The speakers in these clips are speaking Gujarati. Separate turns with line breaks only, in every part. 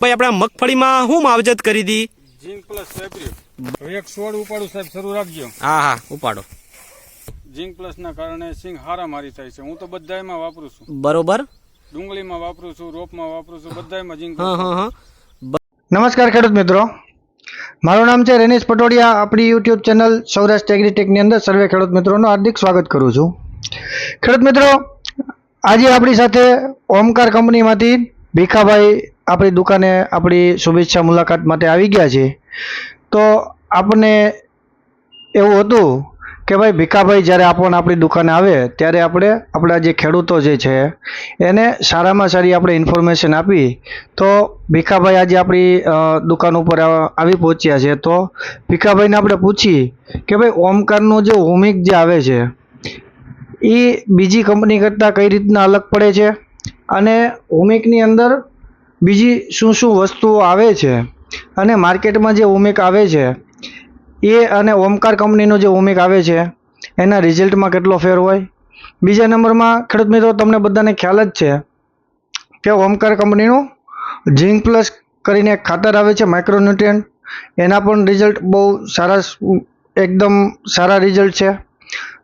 ભાઈ આપણે મગફળીમાં શું માવજત કરી હતી
ઝીંક પ્લસ સેબ્રિક એક છોડ ઉપાડું સાહેબ શરૂ રાખજો.
હા હા ઉપાડો.
ઝીંક પ્લસ ના કારણે સિંગ હારા મારી થાય છે. હું તો બધાયમાં વાપરું છું.
બરોબર.
ડુંગળીમાં વાપરું છું રોપમાં વાપરું છું બધાયમાં ઝીંક
હા હા હા.
નમસ્કાર ખેડૂત મિત્રો. મારું નામ છે રેનીશ પટોડિયા. આપણી યુટ્યુબ ચેનલ સૌરાષ્ટ્ર એગ્રીટેકની અંદર સર્વે ખેડૂત મિત્રોનું હાર્દિક સ્વાગત કરું છું. ખેડૂત મિત્રો આજે આપણી સાથે ઓમકાર કંપનીમાંથી ભીખાભાઈ આપણી દુકાને આપણી શુભેચ્છા મુલાકાત માટે આવી ગયા છે. તો આપણને એવું હતું કે ભાઈ ભીખાભાઈ જ્યારે આપણને આપણી દુકાને આવે ત્યારે આપણે આપણા જે ખેડૂતો જે છે એને સારામાં સારી આપણે ઇન્ફોર્મેશન આપી તો ભીખાભાઈ આજે આપણી દુકાન ઉપર આવી પહોંચ્યા છે. તો ભીખાભાઈને આપણે પૂછી કે ભાઈ ઓમકારનું જે હોમિક જે આવે છે એ બીજી કંપની કરતાં કઈ રીતના અલગ પડે છે? અને હોમિકની અંદર બીજી શું શું વસ્તુઓ આવે છે અને માર્કેટમાં જે હોમિક આવે છે, એ અને ઓમકાર કંપનીનો જે હોમિક આવે છે, એના રિઝલ્ટમાં કેટલો ફેર હોય? બીજા નંબરમાં, ખેડૂત મિત્રો, તમને બધાને ખ્યાલ જ છે કે ઓમકાર કંપનીનું ઝીંક પ્લસ કરીને ખાતર આવે છે, માઇક્રોન્યુટ્રિયન્ટ. એના પણ રિઝલ્ટ બહુ સારા એકદમ સારા રિઝલ્ટ છે.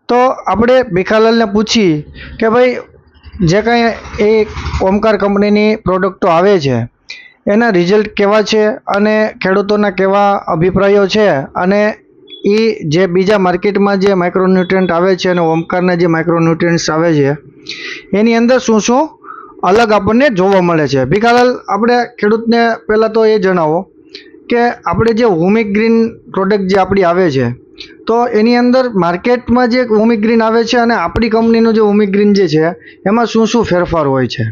તો આપણે ભીખાલાલને પૂછી કે ભાઈ જે કાંઈ એ ઓમકાર કંપનીની પ્રોડક્ટો આવે છે, એના રિઝલ્ટ કેવા છે અને ખેડૂતોના કેવા અભિપ્રાયો છે અને એ જે બીજા માર્કેટમાં જે માઇક્રોન્યુટ્રિયન્ટ આવે છે અને ઓમકારના જે માઇક્રોન્યુટ્રન્ટ્સ આવે છે, એની અંદર શું શું અલગ આપણને જોવા મળે છે. ભીખાલાલ, આપણે ખેડૂતને પહેલાં તો એ જણાવો કે આપણે જે હોમિક ગ્રીન પ્રોડક્ટ જે આપણી આવે છે, તો એની અંદર માર્કેટમાં જે હોમિક ગ્રીન આવે છે અને આપણી કંપનીનું જે હોમિક ગ્રીન જે છે, એમાં શું શું ફેરફાર હોય છે?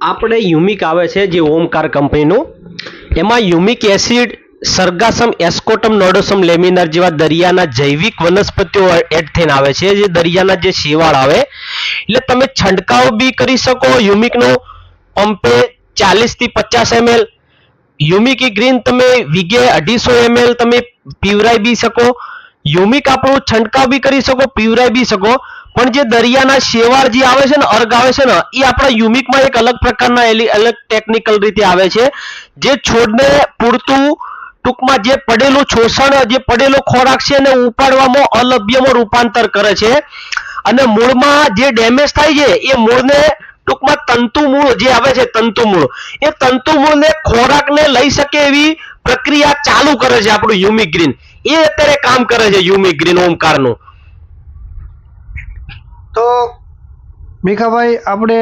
આપણે યુમિક આવે છે જે ઓમકાર કંપનીનું એમાં યુમિક એસિડ સરગાસમ એસ્કોટમ નોડોસમ લેમિનાર જેવા દરિયાના જૈવિક વનસ્પતિઓ એડ થઈને આવે છે, જે દરિયાના જે શેવાળ આવે. એટલે તમે છંટકાવ બી કરી શકો યુમિકનો પંપે ચાલીસથી પચાસ એમએલ યુમિક ગ્રીન તમે વીઘે અઢીસો એમએલ તમે પીવરાઈ બી શકો. યુમિક આપણું છંટકાવ બી કરી શકો, પીવરાઈ બી શકો. પણ જે દરિયાના શેવાળ જે આવે છે ને અર્ગ આવે છે ને, એ આપણા યુમિકમાં એક અલગ પ્રકારના અલગ ટેકનિકલ રીતે આવે છે. જે છોડને પૂરતું ટૂંકમાં જે પડેલું શોષણ, જે પડેલો ખોરાક છે એને ઉપાડવામાં અલભ્યમાં રૂપાંતર કરે છે. અને મૂળમાં જે ડેમેજ થાય છે, એ મૂળને ટૂંકમાં તંતુમૂળ જે આવે છે તંતુમૂળ. એ તંતુમૂળને ખોરાકને લઈ શકે એવી પ્રક્રિયા ચાલુ કરે છે આપણું યુમિક ગ્રીન. એ અત્યારે કામ કરે છે યુમિક ગ્રીન ઓમકારનું.
તો ભીખાભાઈ આપણે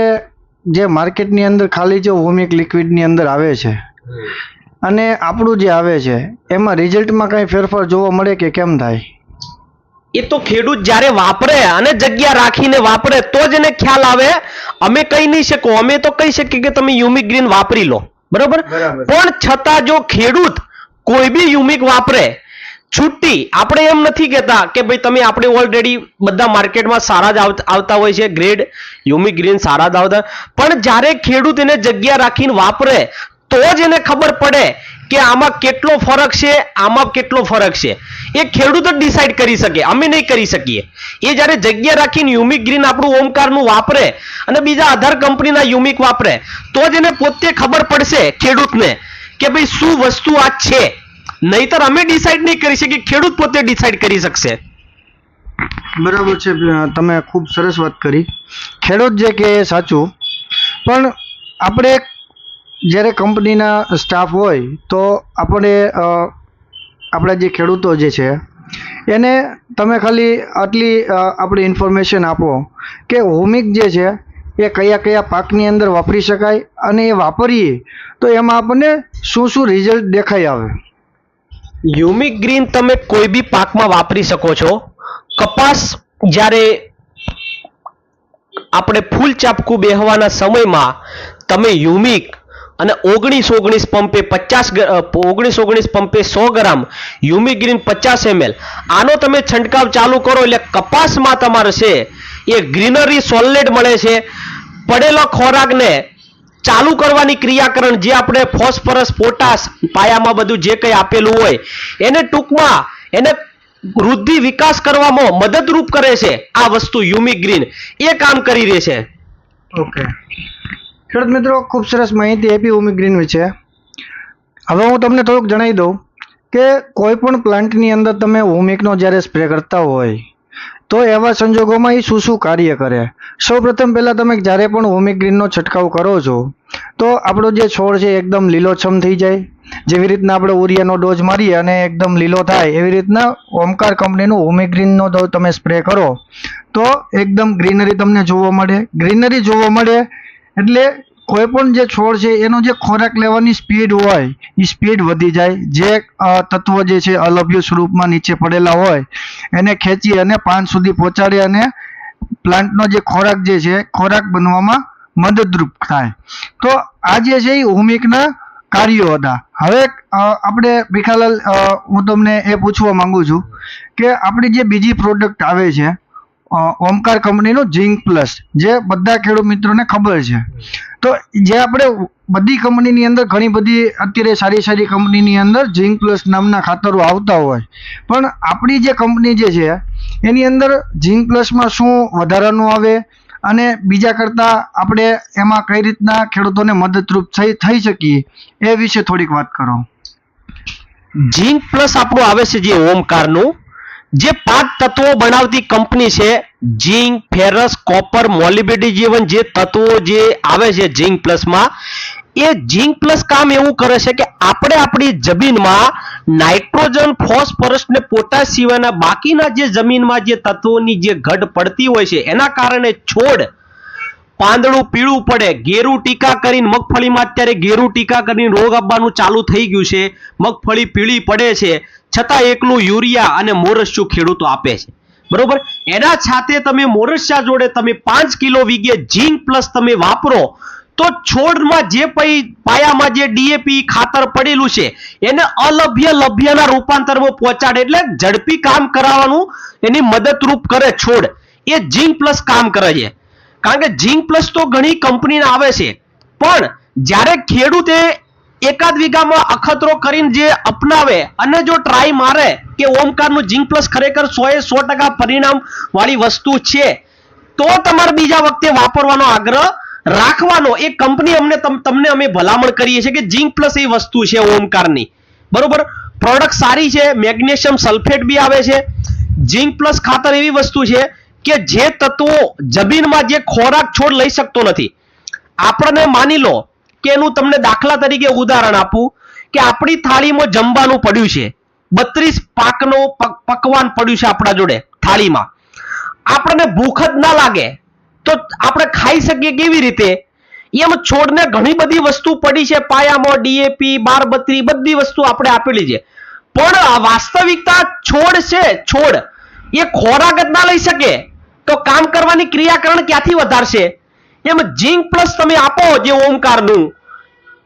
જે માર્કેટની અંદર ખાલી જે હોમિક લિક્વિડની અંદર આવે છે અને આપણું જે આવે છે એમાં રિઝલ્ટમાં કાંઈ ફેરફાર જોવા મળે કે કેમ થાય?
એ તો ખેડૂત જ્યારે વાપરે અને જગ્યા રાખીને વાપરે તો જ એને ખ્યાલ આવે. અમે કહી નહીં શકો. અમે તો કહી શકીએ કે તમે યુમિક ગ્રીન વાપરી લો. બરોબર? પણ છતાં જો ખેડૂત કોઈ બી યુમિક વાપરે છૂટી આપણે એમ નથી કહેતા કે ભાઈ તમે આપણે ઓલરેડી બધા માર્કેટમાં સારા જ આવતા હોય છે ગ્રેડ યુમિક ગ્રીન સારા જ આવતા. પણ જ્યારે ખેડૂત એને જગ્યા રાખીને વાપરે તો જ એને ખબર પડે કે આમાં કેટલો ફરક છે, આમાં કેટલો ફરક છે. એ ખેડૂત જ ડિસાઈડ કરી શકે, અમે નહીં કરી શકીએ. એ જ્યારે જગ્યા રાખીને યુમિક ગ્રીન આપણું ઓમકારનું વાપરે અને બીજા આધાર કંપનીના યુમિક વાપરે, તો જ એને પોતે ખબર પડશે ખેડૂતને કે ભાઈ શું વસ્તુ આ છે. નહીતર અમે ડિસાઈડ નહીં કરી શકીએ, ખેડૂત પોતે ડિસાઈડ કરી શકશે.
બરાબર છે તમે ખૂબ સરસ વાત કરી. ખેડૂત જે કે સાચું, પણ આપણે જ્યારે કંપનીના સ્ટાફ હોય તો આપણે આપણા જે ખેડૂતો જે છે, એને તમે ખાલી આટલી આપણે ઇન્ફોર્મેશન આપો કે હોમિક જે છે એ કયા કયા પાકની અંદર વાપરી શકાય અને એ વાપરીએ તો એમાં આપણને શું શું રિઝલ્ટ દેખાઈ આવે.
યુમિક ગ્રીન તમે કોઈ બી પાકમાં વાપરી શકો છો. કપાસ જ્યારે આપણે ફૂલ ચાપકું બેહવાના સમયમાં તમે યુમિક અને ઓગણીસ ઓગણીસ પંપે પચાસ ઓગણીસ ઓગણીસ પંપે સો ગ્રામ યુમિગ્રીન પચાસ એમએલ. આનો તમે છંટકાવ ચાલુ કરો એટલે કપાસમાં તમારે છે એ ગ્રીનરી સોલેડ મળે છે. પડેલો ખોરાકને ચાલુ કરવાની ક્રિયાકરણ જે આપણે ફોસ્ફરસ, પોટાશ પાયામાં બધું જે કંઈ આપેલું હોય, એને ટૂંકમાં એને વૃદ્ધિ વિકાસ કરવામાં મદદરૂપ કરે છે આ વસ્તુ યુમિક ગ્રીન એ કામ કરી રહી છે.
ઓકે. ખેડૂત મિત્રો, ખૂબ સરસ માહિતી આપી ઉમી ગ્રીન વિશે. હવે હું તમને થોડુંક જણાવી દઉં કે કોઈ પણ પ્લાન્ટની અંદર તમે હોમિકનો જ્યારે સ્પ્રે કરતા હોય, તો એવા સંજોગોમાં એ શું શું કાર્ય કરે. સૌપ્રથમ પહેલાં તમે જ્યારે પણ હોમિક ગ્રીનનો છંટકાવ કરો છો, તો આપણો જે છોડ છે એકદમ લીલોછમ થઈ જાય. જેવી રીતના આપણે ઉરિયાનો ડોઝ મારીએ અને એકદમ લીલો થાય, એવી રીતના ઓમકાર કંપનીનું હોમિક ગ્રીનનો તમે સ્પ્રે કરો, તો એકદમ ગ્રીનરી તમને જોવા મળે. ગ્રીનરી જોવા મળે એટલે કોઈ પણ જે છોડ છે, એનો જે ખોરાક લેવાની સ્પીડ હોય એ સ્પીડ વધી જાય. જે તત્વો જે છે, અલભ્ય સ્વરૂપમાં નીચે પડેલા હોય, એને ખેંચી અને પાન સુધી પહોંચાડી અને પ્લાન્ટનો જે ખોરાક જે છે, ખોરાક બનવામાં મદદરૂપ થાય. તો આ જે છે એ હોમિકના કાર્યો હતા. હવે આપણે ભીખાલાલ હું તમને એ પૂછવા માંગુ છું કે આપણી જે બીજી પ્રોડક્ટ આવે છે ઓમકાર કંપનીનું ઝિંક પ્લસ, જે બધા ખેડૂત મિત્રોને ખબર છે. તો જે આપણે બધી કંપનીની અંદર ઘણી બધી અત્યારે સારી સારી કંપનીની અંદર ઝિંક પ્લસ નામના ખાતરો આવતા હોય. પણ આપણી જે કંપની જે છે, એની અંદર ઝિંક પ્લસમાં શું વધારાનું આવે અને બીજા કરતાં આપણે એમાં કઈ રીતના ખેડૂતોને મદદરૂપ થઈ થઈ શકીએ, એ વિશે થોડીક વાત કરો.
ઝિંક પ્લસ આપણું આવે છે જે ઓમકારનું. જે પાંચ તત્વો બનાવતી કંપની છે, ઝિંક, ફેરસ, કોપર મોલિબિડિજીવન જે તત્વો જે આવે છે ઝિંક પ્લસમાં, એ ઝિંક પ્લસ કામ એવું કરે છે કે આપણે આપણી જમીનમાં નાઇટ્રોજન, ફોસ્ફરસ ને પોટાશ સિવાયના બાકીના જે જમીનમાં જે તત્વોની જે ઘટ પડતી હોય છે, એના કારણે છોડ પાંદડું પીળું પડે, ગેરુ ટીકા કરીને મગફળીમાં અત્યારે ગેરુ ટીકા કરીને રોગ આપવાનું ચાલુ થઈ ગયું છે, મગફળી પીળી પડે છે છતાં એકલું યુરિયા અને મોરસ્યું ખેડૂતો આપે છે. બરોબર? એના સાથે તમે મોરસ્યા જોડે તમે પાંચ કિલો વીઘે ઝીંક પ્લસ તમે વાપરો, તો છોડમાં જે પઈ પાયામાં જે ડીએપી ખાતર પડેલું છે, એને અલભ્ય લભ્યના રૂપાંતરમાં પહોંચાડે એટલે ઝડપી કામ કરાવવાનું એની મદદરૂપ કરે છોડ. એ ઝીંક પ્લસ કામ કરે છે. કારણ કે ઝીંક પ્લસ તો ઘણી કંપનીના આવે છે. પણ જ્યારે ખેડૂતે એકાદ વીઘામાં અખતરો કરીને જે અપનાવે અને જો ટ્રાય મારે કે ઓમકારનું ઝીંક પ્લસ ખરેખર સો એ સો ટકા પરિણામ વાળી વસ્તુ છે, તો તમારે બીજા વખતે વાપરવાનો આગ્રહ રાખવાનો. એ કંપની અમને તમ- તમને અમે ભલામણ કરીએ છીએ કે ઝીંક પ્લસ એ વસ્તુ છે ઓમકારની. બરોબર? પ્રોડક્ટ સારી છે, મેગ્નેશિયમ સલ્ફેટ બી આવે છે. ઝીંક પ્લસ ખાતર એવી વસ્તુ છે કે જે તત્વો જમીનમાં જે ખોરાક છોડ લઈ શકતો નથી. આપણને માની લો કે એનું તમને દાખલા તરીકે ઉદાહરણ આપું કે આપણી થાળીમાં જમવાનું પડ્યું છે. બત્રીસ પાકનો પક- પકવાન પડ્યું છે આપણા જોડે થાળીમાં. આપણને ભૂખ જ ના લાગે તો આપણે ખાઈ શકીએ કેવી રીતે? એમ છોડને ઘણી બધી વસ્તુ પડી છે, પાયામાં ડીએપી, બારબત્રી, બધી વસ્તુ આપણે આપેલી છે. પણ વાસ્તવિકતા છોડ છે, છોડ. એ ખોરાક જ ના લઈ શકે. તો કામ કરવાની ક્રિયાકરણ ક્યાંથી વધારશે? એમ ઝીંક પ્લસ તમે આપો જે ઓમકારનું.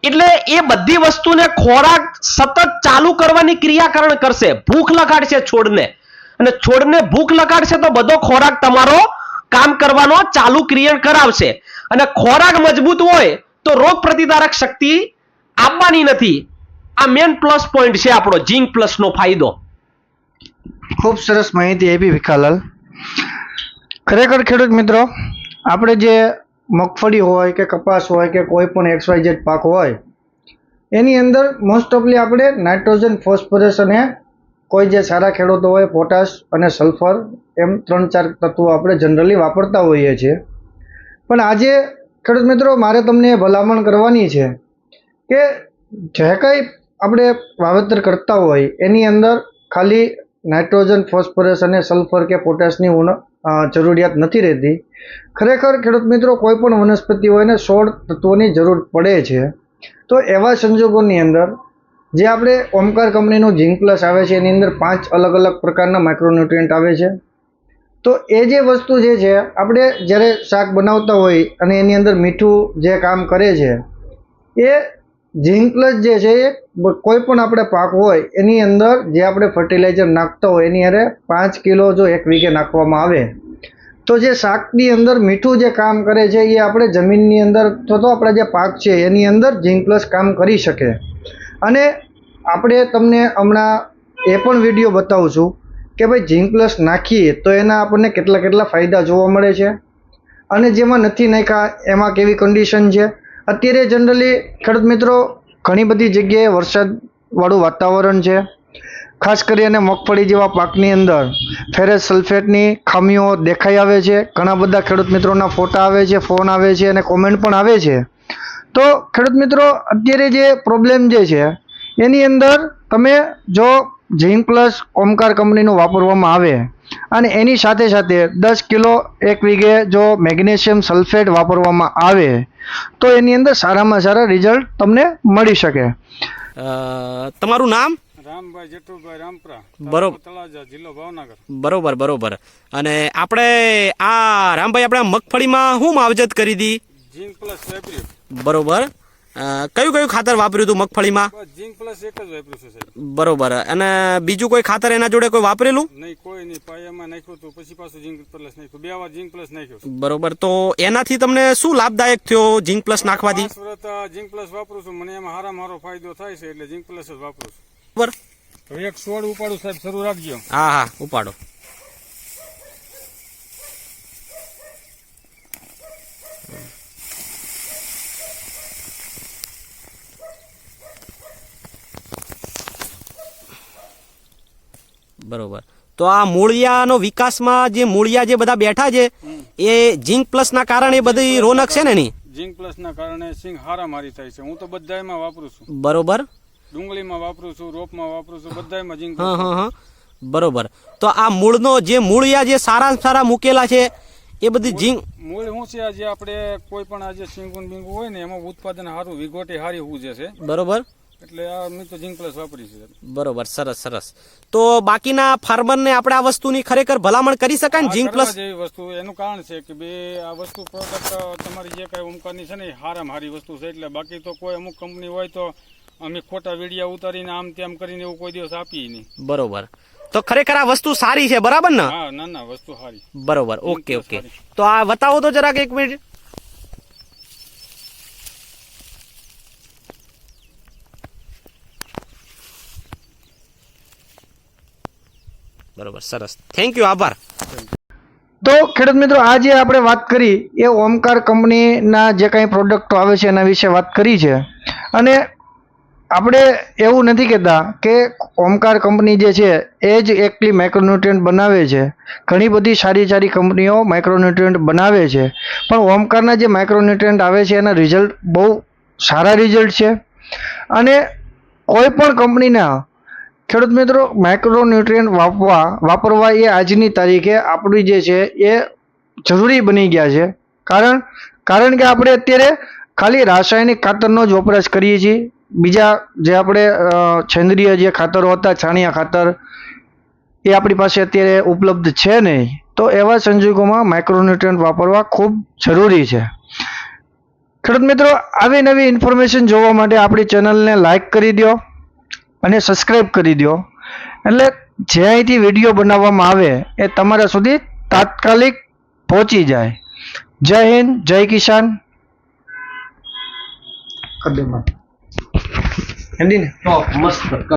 એટલે એ બધી વસ્તુને ખોરાક સતત ચાલુ કરવાની ક્રિયાકરણ કરશે. ભૂખ લગાડશે છોડને. અને છોડને ભૂખ લગાડશે તો બધો ખોરાક તમારો કામ કરવાનો ચાલુ ક્રિયા કરાવશે. અને ખોરાક મજબૂત હોય તો રોગ પ્રતિકારક શક્તિ આપવાની નથી. આ મેન પ્લસ પોઈન્ટ છે આપણો ઝીંક પ્લસનો ફાયદો.
ખૂબ સરસ માહિતી આપી વિખાલાલ ખરેખર ખેડૂત મિત્રો, આપણે જે મગફળી હોય કે કપાસ હોય કે કોઈ પણ એક્સ વાય પાક હોય, એની અંદર મોસ્ટ ઓફલી આપણે નાઇટ્રોજન ફોસ્ફરસ અને કોઈ જે સારા ખેડૂતો હોય પોટાશ અને સલ્ફર એમ ત્રણ ચાર તત્વો આપણે જનરલી વાપરતા હોઈએ છીએ. પણ આજે ખેડૂત મિત્રો, મારે તમને ભલામણ કરવાની છે કે જે કંઈ આપણે વાવેતર કરતા હોય, એની અંદર ખાલી નાઇટ્રોજન ફોસ્ફરસ અને સલ્ફર કે પોટાશની જરૂરિયાત નથી રહેતી. ખરેખર ખેડૂત મિત્રો, કોઈ પણ વનસ્પતિ હોય ને સોળ તત્વોની જરૂર પડે છે. તો એવા સંજોગોની અંદર, જે આપણે ઓમકાર કંપનીનું ઝિંક પ્લસ આવે છે, એની અંદર પાંચ અલગ અલગ પ્રકારના માઇક્રોન્યુટ્રિયન્ટ આવે છે. તો એ જે વસ્તુ જે છે, આપણે જ્યારે શાક બનાવતા હોય અને એની અંદર મીઠું જે કામ કરે છે, એ ઝિંક પ્લસ જે છે, એ કોઈ પણ આપણે પાક હોય, એની અંદર જે આપણે ફર્ટિલાઇઝર નાખતા હોય, એની અરે પાંચ કિલો જો એક વીઘે નાખવામાં આવે. તો જે શાકની અંદર મીઠું જે કામ કરે છે, એ આપણે જમીનની અંદર, તો તો આપણા જે પાક છે, એની અંદર ઝિંક પ્લસ કામ કરી શકે. અને આપણે તમને હમણાં એ પણ વીડિયો બતાવું છું કે ભાઈ ઝિંક પ્લસ નાખીએ, તો એના આપણને કેટલા કેટલા ફાયદા જોવા મળે છે? અને જેમાં નથી નાખ્યા, એમાં કેવી કન્ડિશન છે? અત્યારે જનરલી ખેડૂત મિત્રો, ઘણી બધી જગ્યાએ વરસાદવાળું વાતાવરણ છે. ખાસ કરીને મગફળી જેવા પાકની અંદર ફેરસ સલ્ફેટની ખામીઓ દેખાઈ આવે છે. ઘણા બધા ખેડૂત મિત્રોના ફોટા આવે છે ફોન આવે છે અને કોમેન્ટ પણ આવે છે. તો ખેડૂત મિત્રો, અત્યારે જે પ્રોબ્લેમ જે છે, એની અંદર તમે જો ઝિંક પ્લસ ઓમકાર કંપનીનું વાપરવામાં આવે અને એની સાથે સાથે દસ કિલો એક વીઘે જો મેગ્નેશિયમ સલ્ફેટ વાપરવામાં આવે તો એની અંદર સારામાં સારા રિઝલ્ટ તમને મળી શકે.
તમારું નામ?
રામભાઈ જેઠુભાઈ રામપરા
બરોબર.
તળાજા જિલ્લો ભાવનગર.
બરોબર બરોબર. અને આપણે આ રામભાઈ આપણે મગફળીમાં શું માવજત કરી હતી?
જીન પ્લસ
બરોબર. કયું કયું ખાતર વાપર્યું હતું મગફળીમાં?
ઝીંક પ્લસ એક જ વાપર્યું છે સાહેબ.
બરોબર. અને બીજું કોઈ ખાતર એના જોડે કોઈ વાપરેલું?
નહીં કોઈ નહીં. પાયામાં નાખ્યું હતું પછી પાછું ઝીંક પ્લસ નાખ્યું. બે વાર ઝીંક પ્લસ નાખ્યું
બરોબર. તો એનાથી તમને શું લાભદાયક થયો ઝીંક પ્લસ નાખવાથી?
ઝીંક પ્લસ વાપરું છું. મને એમાં હારા મારો ફાયદો થાય છે એટલે ઝીંક પ્લસ જ વાપરું છું.
બરોબર.
હવે એક સોળ ઉપાડું સાહેબ શરૂ રાખજો.
હા હા. ઉપાડો બરોબર તો આ મૂળિયાનો વિકાસમાં જે મૂળિયા જે બધા બેઠા છે એ ઝિંક પ્લસના કારણે બધી રોનક છે ને એની?
ઝીંક પ્લસ ના કારણે સિંગ હારા મારી થાય છે. હું તો બધાયમાં વાપરું છું.
બરોબર.
ડુંગળીમાં વાપરું છું રોપમાં વાપરું છું બધાયમાં ઝીંક
હા હા હા. બરોબર. તો આ મૂળનો જે મૂળિયા જે સારા સારા મૂકેલા છે એ બધી ઝીંક
મૂળ શું છે આજે? આપણે કોઈ પણ આજે સિંગુન બિંગુ હોય ને એમાં ઉત્પાદન સારું વિગોટી સારી હું છે.
બરોબર.
એટલે આ મેં તો ઝીંક પ્લસ વાપરી છે
બરોબર સરસ સરસ. તો બાકીના ફાર્મરને આપણે આ વસ્તુની ખરેખર ભલામણ કરી શકાય ને ઝીંક પ્લસ
જેવી વસ્તુ. એનું કારણ છે કે બે આ વસ્તુ પ્રોડક્ટ તમારી જે કઈ ઉમકાની છે ને એ હારામાં હારી વસ્તુ છે. એટલે બાકી તો કોઈ અમુક કંપની હોય તો અમે ખોટા વિડીયા ઉતારીને આમ તેમ કરીને એવું કોઈ દિવસ આપીએ નહીં.
બરોબર. તો ખરેખર આ વસ્તુ સારી છે બરાબર ને?
હા ના ના વસ્તુ સારી.
બરોબર ઓકે ઓકે. તો આ બતાવો તો જરાક એક મિનિટ. બરોબર, સરસ. થેન્ક યુ આભાર.
તો ખેડૂત મિત્રો, આજે આપણે વાત કરી એ ઓમકાર કંપનીના જે કાંઈ પ્રોડક્ટો આવે છે એના વિશે વાત કરી છે. અને આપણે એવું નથી કહેતા કે ઓમકાર કંપની જે છે એ જ એકલી માઇક્રોન્યુટ્રન્ટ બનાવે છે. ઘણી બધી સારી સારી કંપનીઓ માઇક્રોન્યુટ્રન્ટ બનાવે છે. પણ ઓમકારના જે માઇક્રોન્યુટ્રન્ટ આવે છે એના રિઝલ્ટ બહુ સારા રિઝલ્ટ છે. અને કોઈ પણ કંપનીના ખેડૂત મિત્રો માઇક્રોન્યુટ્રિયન્ટ વાપવા વાપરવા એ આજની તારીખે આપણી જે છે એ જરૂરી બની ગયા છે. કારણ કારણ કે આપણે અત્યારે ખાલી રાસાયણિક ખાતરનો જ વપરાશ કરીએ છીએ. બીજા જે આપણે સેન્દ્રિય જે ખાતરો હતા, છાણિયા ખાતર, એ આપણી પાસે અત્યારે ઉપલબ્ધ છે નહીં. તો એવા સંજોગોમાં માઇક્રોન્યુટ્રિયન્ટ વાપરવા ખૂબ જરૂરી છે. ખેડૂત મિત્રો, આવી નવી ઇન્ફોર્મેશન જોવા માટે આપણી ચેનલને લાઇક કરી દો અને સબસ્ક્રાઈબ કરી દો. એટલે જે અહીંથી વીડિયો બનાવવામાં આવે એ તમારા સુધી તાત્કાલિક પહોંચી જાય. જય હિન્દ જય કિસાન. કરી દે માં. ને.
મસ્ત.